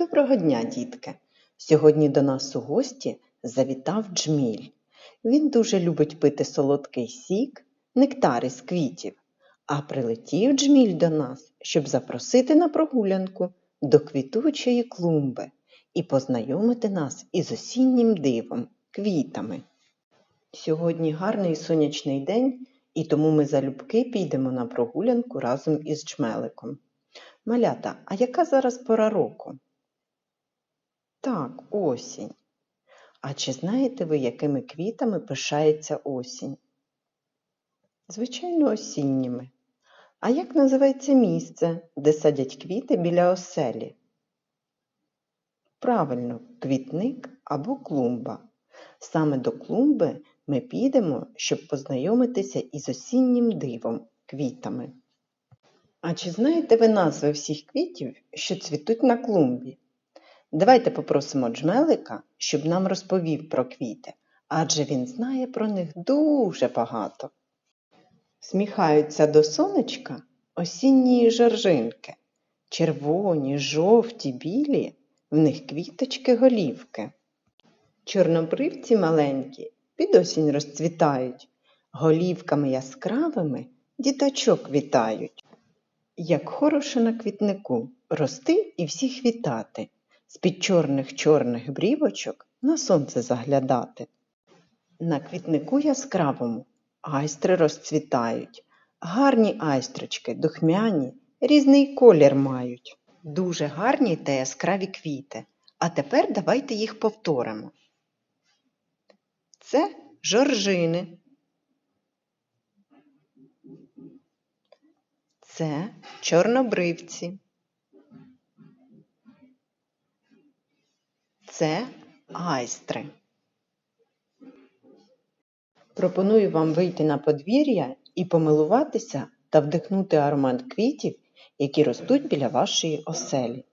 Доброго дня, дітки! Сьогодні до нас у гості завітав джміль. Він дуже любить пити солодкий сік, нектар із квітів. А прилетів джміль до нас, щоб запросити на прогулянку до квітучої клумби і познайомити нас із осіннім дивом, квітами. Сьогодні гарний сонячний день, і тому ми залюбки підемо на прогулянку разом із джмеликом. Малята, а яка зараз пора року? Так, осінь. А чи знаєте ви, якими квітами пишається осінь? Звичайно, осінніми. А як називається місце, де садять квіти біля оселі? Правильно, квітник або клумба. Саме до клумби ми підемо, щоб познайомитися із осіннім дивом квітами. А чи знаєте ви назви всіх квітів, що цвітуть на клумбі? Давайте попросимо джмелика, щоб нам розповів про квіти, адже він знає про них дуже багато. Сміхаються до сонечка осінні жоржинки, червоні, жовті, білі, в них квіточки голівки. Чорнобривці маленькі під осінь розцвітають, голівками яскравими діточок вітають. Як хороше на квітнику рости і всіх вітати, з-під чорних чорних брівочок на сонце заглядати. На квітнику яскравому айстри розцвітають, гарні айстрочки, духмяні, різний колір мають. Дуже гарні та яскраві квіти. А тепер давайте їх повторимо. Це жоржини. Це чорнобривці. Це айстри. Пропоную вам вийти на подвір'я і помилуватися та вдихнути аромат квітів, які ростуть біля вашої оселі.